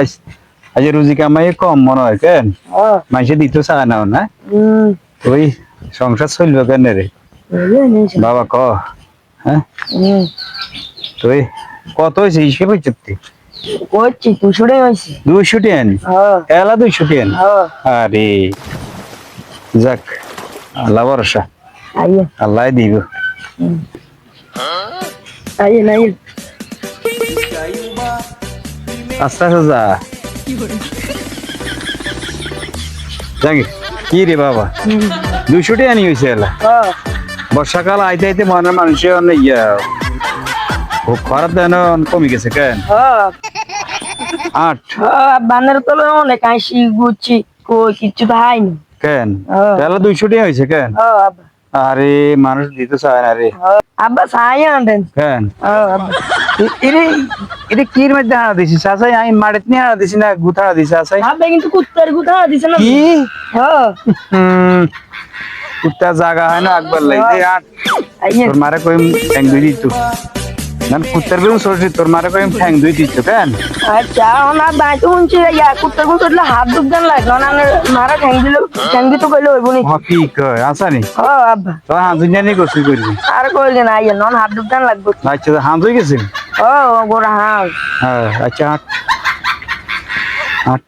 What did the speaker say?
আজ আজ রুজি কামাই কম মনে হয় কেন? মাসে দিত চায় না না? ওই সংসার চলবে কেন রে? বাবা ক? হ্যাঁ? তুই কত হয়েছে? হিসেবে চুক্তি করছি দুশোরে হয়েছে। দুইশো টেন এলা দুইশো টেন আরে। যাক আল্লাহ ভরসা। আল্লাহ দিব। আইয়েন আইয়েন যা জাগি কি রে বাবা? হয়েছে এলা। হ্যাঁ বর্ষাকাল আইতে আইতে মনের মানুষের অনেক ইয়া। খুব খারাপ দেন কমে গেছে কেন? আট। বানের তলে অনেক আইসি গুচ্ছি কই কিচ্ছু তো হয়নি। কেন? হ্যাঁ। তাহলে দুইশো টিয়া হয়েছে কেন? হ্যাঁ আরে মানুষ দিতে চায় না রে আব্বা সাই আনতেন কেন হ্যাঁ ইরে এরে কির মধ্যে হারা দিছি সাসাই আমি মাটিত নি হারা দিছি না গুথা হারা দিছি সাসাই আব্বা কিন্তু কুত্তার গুতা দিছে না কি হ্যাঁ কুত্তা জায়গা হয় না একবার লাগছে আট তোর মারে কই দুই দিত না কুত্তার বেরু সরছি তোর মারে কইম ঠ্যাং দুই কেন আচ্ছা ওনার দায়িত্ব শুনছি ইয়া কুত্তার হাত দুখ দেন লাগে ওনার মারা ঠ্যাং দিল ঠ্যাং দিতে কইলে হইব নি কি কয় আসানি আব্বা। তো হাঁজুই জানি কষ্ট করবি আর কই না নন হাত দুখ দেন লাগবে। আচ্ছা হাঁজুই গেছিল ও গোরা হ্যাঁ হ্যাঁ আচ্ছা আট। আট।